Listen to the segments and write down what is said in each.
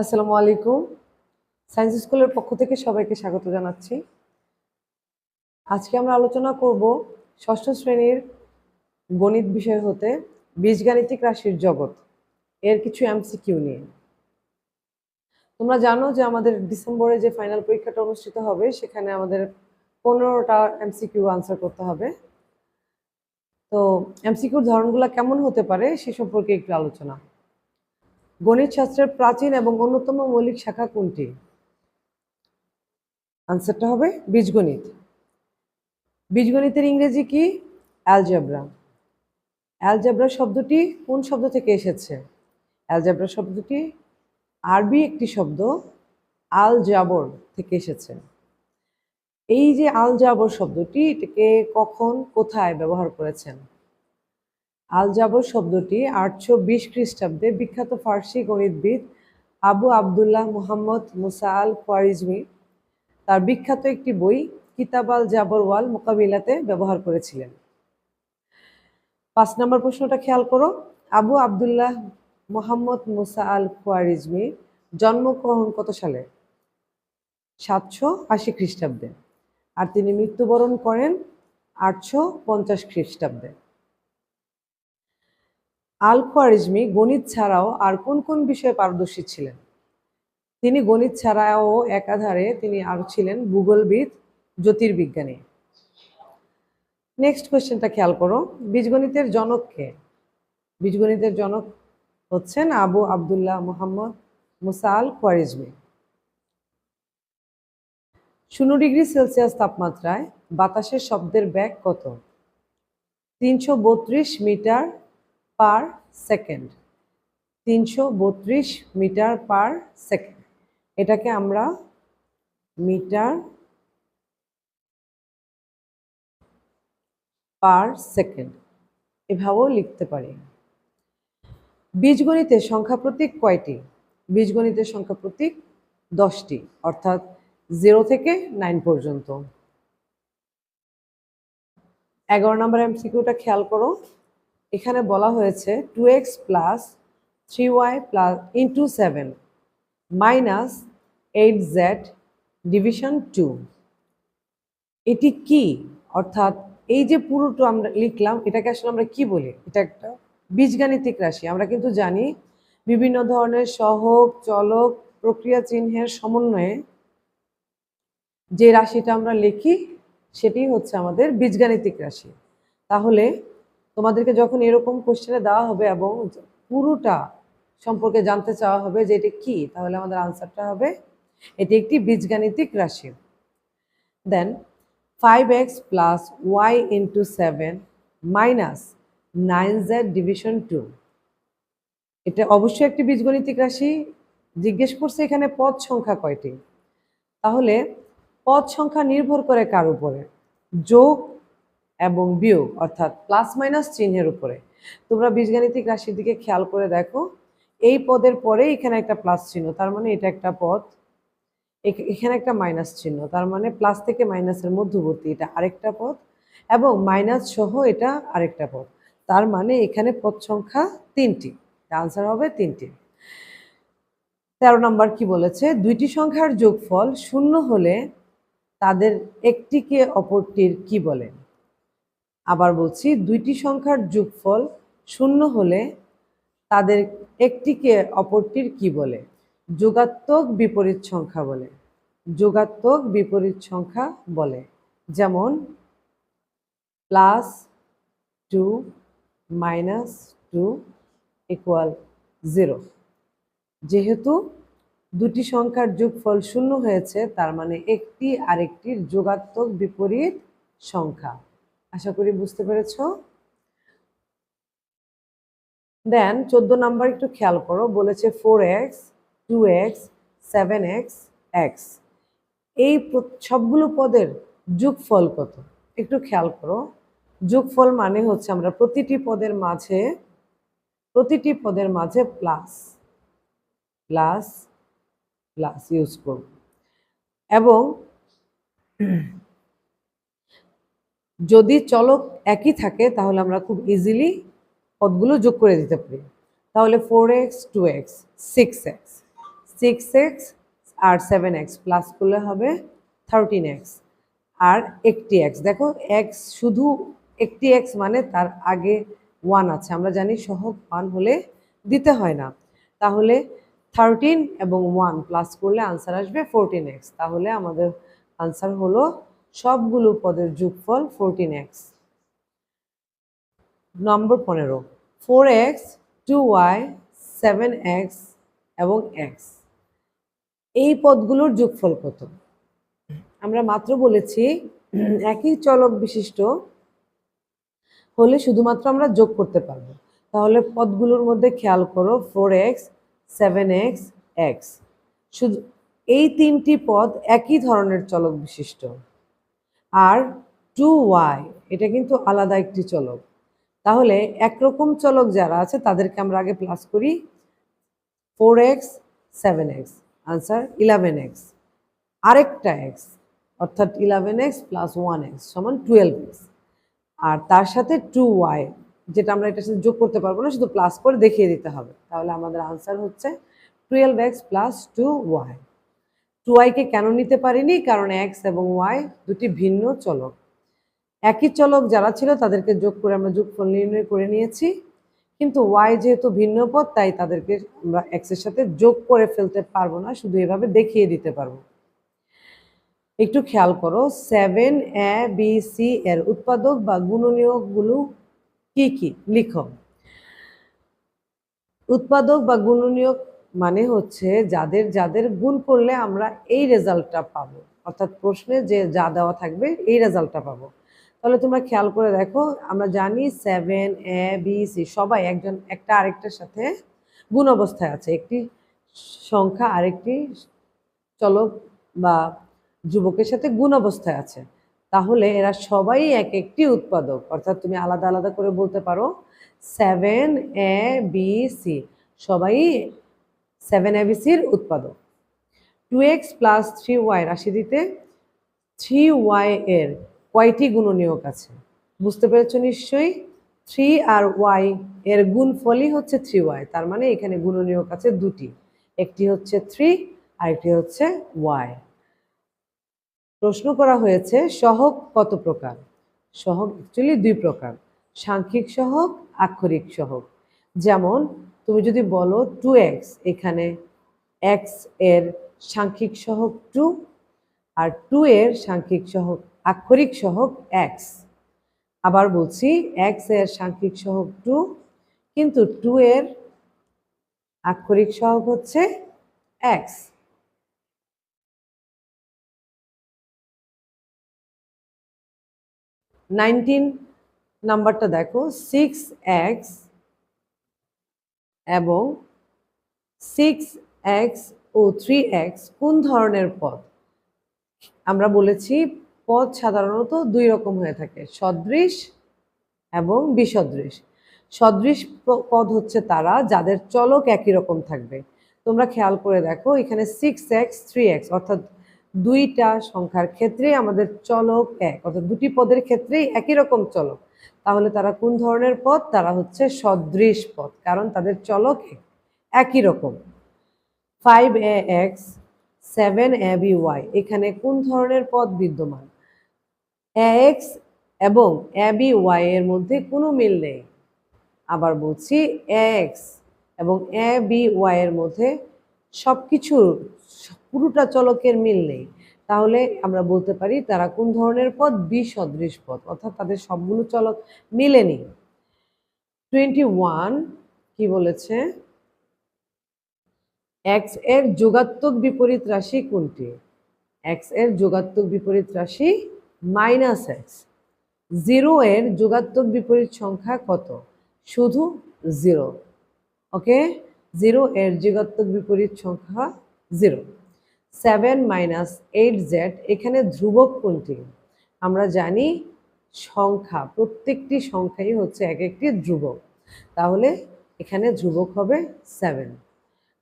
আসসালামু আলাইকুম। সায়েন্স স্কুলের পক্ষ থেকে সবাইকে স্বাগত জানাচ্ছি। আজকে আমরা আলোচনা করব ষষ্ঠ শ্রেণির গণিত বিষয় হতে বীজগাণিতিক রাশির জগৎ। এর কিছু এমসিকিউ নিয়ে। তোমরা জানো যে আমাদের ডিসেম্বরে যে ফাইনাল পরীক্ষাটা অনুষ্ঠিত হবে, সেখানে আমাদের পনেরোটা এমসিকিউ আনসার করতে হবে। তো এমসিকিউর ধরনগুলো কেমন হতে পারে সে সম্পর্কে একটু আলোচনা। গণিত শাস্ত্রের প্রাচীন এবং অন্যতম মৌলিক শাখা কোনটি? আনসারটা হবে বীজগণিত। বীজগণিতের ইংরেজি কি? অ্যালজেব্রা অ্যালজেব্রা শব্দটি কোন শব্দ থেকে এসেছে? অ্যালজেব্রা শব্দটি আরবি একটি শব্দ আল জাবর থেকে এসেছে। এই যে আল জাবর শব্দটি, এটাকে কখন, কোথায় ব্যবহার করেছেন? আল জাবর শব্দটি আটশো বিশ খ্রিস্টাব্দে বিখ্যাত ফার্সি গণিতবিদ আবু আবদুল্লাহ মুহাম্মদ মুসা আল খোয়ারিজমি তার বিখ্যাত একটি বই কিতাব আল জাবর ওয়াল মোকাবিলাতে ব্যবহার করেছিলেন। পাঁচ নম্বর প্রশ্নটা খেয়াল করো। আবু আবদুল্লাহ মোহাম্মদ মুসা আল খোয়ারিজমি জন্মগ্রহণ কত সালে? সাতশো আশি খ্রিস্টাব্দে। আর তিনি মৃত্যুবরণ করেন আটশো পঞ্চাশ খ্রিস্টাব্দে। আল খোয়ারিজমি গণিত ছাড়াও আর কোন কোন বিষয়ে পারদর্শী ছিলেন? তিনি গণিত ছাড়াও একাধারে তিনি আর ছিলেন ভূগোলবিদ, জ্যোতির্বিজ্ঞানী। নেক্সট কোয়েশ্চেনটা খেয়াল করো। বীজগণিতের জনক কে? বীজগণিতের জনক হচ্ছেন আবু আবদুল্লাহ মোহাম্মদ মুসা আল খোয়ারিজমি শূন্য ডিগ্রি সেলসিয়াস তাপমাত্রায় বাতাসের শব্দের ব্যাগ কত? তিনশো বত্রিশ মিটার পার সেকেন্ড। তিনশো বত্রিশ মিটার পার সেকেন্ড। এটাকে আমরা মিটার পার সেকেন্ড এভাবেও লিখতে পারি। বীজগণিতের সংখ্যা প্রতীক কয়টি? বীজগণিতের সংখ্যা প্রতীক দশটি, অর্থাৎ জিরো থেকে নাইন পর্যন্ত। এগারো নম্বর এমসিকিউটা খেয়াল করো। এখানে বলা হয়েছে two X plus three Y plus into seven minus eight Z division two এটি কি? অর্থাৎ এই যে পুরোটা আমরা লিখলাম, এটাকে আসলে আমরা কি বলি? এটা একটা বীজগাণিতিক রাশি। আমরা কিন্তু জানি বিভিন্ন ধরনের সহক চলক প্রক্রিয়া চিহ্নের সমন্বয়ে যে রাশিটা আমরা লিখি, সেটি হচ্ছে আমাদের বীজগাণিতিক রাশি। তাহলে তোমাদেরকে যখন এরকম কোশ্চেনে দেওয়া হবে এবং পুরোটা সম্পর্কে জানতে চাওয়া হবে যে এটি কি, তাহলে আমাদের আনসারটা হবে, এটি একটি বীজগাণিতিক রাশি। Then five X plus Y into seven minus nine Z division two এটা অবশ্যই একটি বীজগণিতিক রাশি। জিজ্ঞেস করছে এখানে পদ সংখ্যা কয়টি? তাহলে পদ সংখ্যা নির্ভর করে কার উপরে? যোগ এবং বিয়োগ, অর্থাৎ প্লাস মাইনাস চিহ্নের উপরে। তোমরা বীজগাণিতিক রাশির দিকে খেয়াল করে দেখো, এই পদের পরে এখানে একটা প্লাস চিহ্ন, তার মানে এটা একটা পদ। এখানে একটা মাইনাস চিহ্ন, তার মানে প্লাস থেকে মাইনাসের মধ্যবর্তী, এটা আরেকটা পদ। এবং মাইনাস সহ এটা আরেকটা পদ। তার মানে এখানে পদ সংখ্যা তিনটি আনসার হবে তিনটি। তেরো নম্বর কি বলেছে? দুইটি সংখ্যার যোগফল শূন্য হলে তাদের একটিকে অপরটির কি বলে? আবার বলছি, দুইটি সংখ্যার যোগফল শূন্য হলে তাদের একটিকে অপরটির কি বলে? যোগাত্মক বিপরীত সংখ্যা বলে। যোগাত্মক বিপরীত সংখ্যা বলে। যেমন plus two minus two equal zero. যেহেতু দুটি সংখ্যার যোগফল শূন্য হয়েছে, তার মানে একটি আরেকটির যোগাত্মক বিপরীত সংখ্যা। আশা করি বুঝতে পেরেছ? দেন চোদ্দ নাম্বার একটু খেয়াল করো, বলেছে four X two X seven X X এই সবগুলো পদের যোগফল কত? একটু খেয়াল করো। যোগফল মানে হচ্ছে আমরা প্রতিটি পদের মাঝে, প্রতিটি পদের মাঝে প্লাস প্লাস প্লাস ইউজ করব। এবং যদি চলক একই থাকে, তাহলে আমরা খুব ইজিলি পদগুলো যোগ করে দিতে পারি। তাহলে four X two X six X six X আর সেভেন এক্স প্লাস করলে হবে থার্টিন এক্স আর একটি এক্স দেখো এক্স শুধু একটি এক্স মানে তার আগে ওয়ান আছে। আমরা জানি সহগ ওয়ান হলে দিতে হয় না। তাহলে থার্টিন এবং ওয়ান প্লাস করলে আনসার আসবে ফোরটিন এক্স তাহলে আমাদের আনসার হলো সবগুলো পদের যোগফল ফোরটিন এক্স নম্বর পনেরো four x two y seven x এবং এক্স এই পদগুলোর যোগফল কত? আমরা মাত্র বলেছি, একই চলক বিশিষ্ট হলে শুধুমাত্র আমরা যোগ করতে পারব। তাহলে পদগুলোর মধ্যে খেয়াল করো four x seven x x শুধু এই তিনটি পদ একই ধরনের চলক বিশিষ্ট। আর টু ওয়াই, এটা কিন্তু আলাদা একটি চলক। তাহলে একরকম চলক যারা আছে, তাদেরকে আমরা আগে প্লাস করি four x seven x answer eleven x আরেকটা এক্স অর্থাৎ eleven x plus one x সমান টুয়েলভ এক্স আর তার সাথে টু ওয়াই, যেটা আমরা এটার সাথে যোগ করতে পারব না, শুধু প্লাস করে দেখিয়ে দিতে হবে। তাহলে আমাদের আনসার হচ্ছে twelve x plus two y two ওয়াইকে কেন নিতে পারিনি? কারণ এক্স এবং ওয়াই দুটি ভিন্ন চলক। একই চলক যারা ছিল তাদেরকে যোগ করে আমরা যোগফল নির্ণয় করে নিয়েছি। কিন্তু ওয়াই যেহেতু ভিন্ন পদ তাই তাদেরকে আমরা এক্সের সাথে যোগ করে ফেলতে পারব না, শুধু এভাবে দেখিয়ে দিতে পারব। একটু খেয়াল করো, সেভেন এ, বি, সি এর উৎপাদক বা গুণনীয়কগুলো কি কি? লিখো। উৎপাদক বা গুণনীয়ক মানে হচ্ছে যাদের যাদের গুণ করলে আমরা এই রেজাল্টটা পাবো। অর্থাৎ প্রশ্নে যে যা দেওয়া থাকবে এই রেজাল্টটা পাবো। তাহলে তোমরা খেয়াল করে দেখো, আমরা জানি সেভেন এ বি সি সবাই একজন, একটা আরেকটার সাথে গুণ অবস্থায় আছে। একটি সংখ্যা আরেকটি চলক বা যুবকের সাথে গুণ অবস্থায় আছে। তাহলে এরা সবাই এক একটি উৎপাদক। অর্থাৎ তুমি আলাদা আলাদা করে বলতে পারো সেভেন এ বি সি সবাই সেভেন এ বি উৎপাদক। Two x plus three y রাশিটিতে three y এর কয়টি গুণনীয়ক আছে? বুঝতে পেরেছ নিশ্চয়ই? থ্রি আর ওয়াই এর গুণফলই হচ্ছে থ্রি ওয়াই তার মানে এখানে গুণনীয়ক আছে দুটি। একটি হচ্ছে থ্রি আর একটি হচ্ছে ওয়াই প্রশ্ন করা হয়েছে সহক কত প্রকার? সহক অ্যাকচুয়ালি দুই প্রকার, সাংখ্যিক সহক আক্ষরিক সহক যেমন তুমি যদি বলো টু এক্স এখানে এক্সের সাংখ্যিক সহগ টু আর টু এর সাংখ্যিক সহগ, আক্ষরিক সহগ এক্স আবার বলছি এক্সের সাংখ্যিক সহগ টু কিন্তু টু এর আক্ষরিক সহগ হচ্ছে এক্স নাইনটিন নাম্বারটা দেখো সিক্স এক্স এবং সিক্স এক্স ও থ্রি এক্স কোন ধরনের পদ? আমরা বলেছি পদ সাধারণত দুই রকম হয়ে থাকে, সদৃশ এবং বিসদৃশ। সদৃশ পদ হচ্ছে তারা যাদের চলক একই রকম থাকবে। তোমরা খেয়াল করে দেখো, এখানে সিক্স এক্স থ্রি এক্স অর্থাৎ দুইটা সংখ্যার ক্ষেত্রেই আমাদের চলক এক, অর্থাৎ দুটি পদের ক্ষেত্রেই একই রকম চলক। তাহলে তারা কোন ধরনের পথ? তারা হচ্ছে সদৃশ পথ। কারণ তাদের চলক একই রকম। Five a x seven a b y এখানে কোন ধরনের পথ বিদ্যমান? এ এক্স এবং এ বি ওয়াই এর মধ্যে কোনো মিল নেই। আবার বলছি এ এক্স এবং এ বি ওয়াই এর মধ্যে সব কিছুর পুরোটা চলকের মিল নেই। তাহলে আমরা বলতে পারি তারা কোন ধরনের পদ বিসদৃশ পদ অর্থাৎ তাদের সবগুলো চলক মিলেনি টোয়েন্টি ওয়ান কি বলেছে? এক্সের যোগাত্মক বিপরীত রাশি কোনটি? এক্সের যোগাত্মক বিপরীত রাশি মাইনাস এক্স জিরো এর যোগাত্মক বিপরীত সংখ্যা কত? শুধু জিরো ওকে জিরো এর যোগাত্মক বিপরীত সংখ্যা zero seven minus eight z এখানে ধ্রুবক কোনটি? আমরা জানি সংখ্যা, প্রত্যেকটি সংখ্যাই হচ্ছে এক একটি ধ্রুবক। তাহলে এখানে ধ্রুবক হবে সেভেন।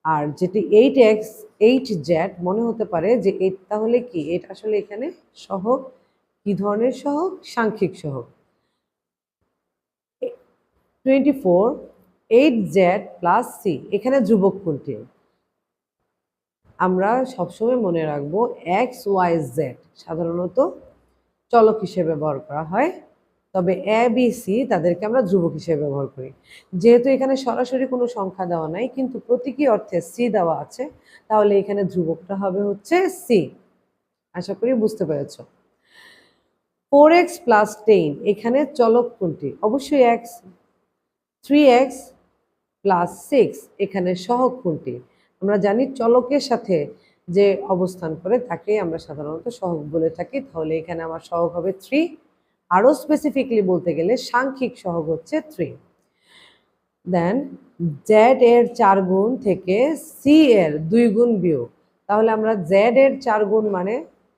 আর যেটি এইট এক্স, এইট জেড, মনে হতে পারে যে এইট তাহলে কি? এটা আসলে এখানে সহগ। কি ধরনের সহগ? সাংখ্যিক সহগ। Twenty four eight z plus c এখানে ধ্রুবক কোনটি? আমরা সবসময় মনে রাখব এক্স ওয়াই জেড সাধারণত চলক হিসেবে ব্যবহার করা হয়। তবে এ বি সি তাদেরকে আমরা ধ্রুবক হিসেবে ব্যবহার করি। যেহেতু এখানে সরাসরি কোনো সংখ্যা দেওয়া নাই, কিন্তু প্রতীকী অর্থে সি দেওয়া আছে, তাহলে এখানে ধ্রুবকটা হবে হচ্ছে সি আশা করি বুঝতে পেরেছ। ফোর এক্স প্লাস টেন এখানে চলক কোনটি? অবশ্যই x three x plus six এখানে সহগ কোনটি? আমরা জানি চলকের সাথে যে অবস্থান করে, তাকে আমরা সাধারণত সহগ বলে থাকি। তাহলে এখানে আমার সহগ হবে থ্রি আরও স্পেসিফিকলি বলতে গেলে সাংখ্যিক সহগ হচ্ছে থ্রি দেন জেড এর চার গুণ থেকে সি এর দুই গুণ বিয়োগ। তাহলে আমরা জেড এর চার গুণ মানে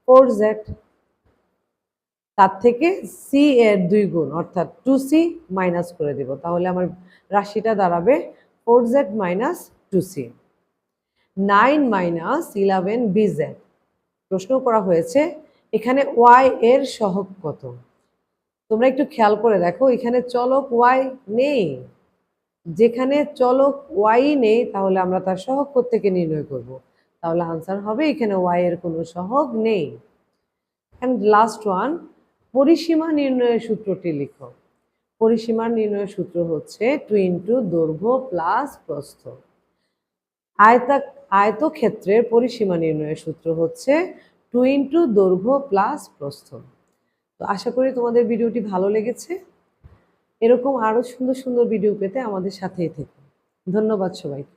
ফোর জেড তার থেকে সি এর দুই গুণ, অর্থাৎ টু সি মাইনাস করে দিব। তাহলে আমার রাশিটা দাঁড়াবে four z minus two c nine minus eleven b z. প্রশ্ন করা হয়েছে, এখানে ওয়াই এর সহগ কত? তোমরা একটু খেয়াল করে দেখো, এখানে চলক ওয়াই নেই। যেখানে চলক ওয়াই নেই, তাহলে আমরা তার সহগ থেকে নির্ণয় করব? তাহলে আনসার হবে, এখানে ওয়াই এর কোনো সহগ নেই। অ্যান্ড লাস্ট ওয়ান পরিসীমা নির্ণয়ের সূত্রটি লিখো। পরিসীমার নির্ণয়ের সূত্র হচ্ছে টু ইন্টু দৈর্ঘ্য প্লাস প্রস্থ। আয়তা আয়তক্ষেত্রের পরিসীমা নির্ণয়ের সূত্র হচ্ছে টু ইন্টু দৈর্ঘ্য প্লাস প্রস্থ। তো আশা করি তোমাদের ভিডিওটি ভালো লেগেছে। এরকম আরও সুন্দর সুন্দর ভিডিও পেতে আমাদের সাথেই থেকে। ধন্যবাদ সবাইকে।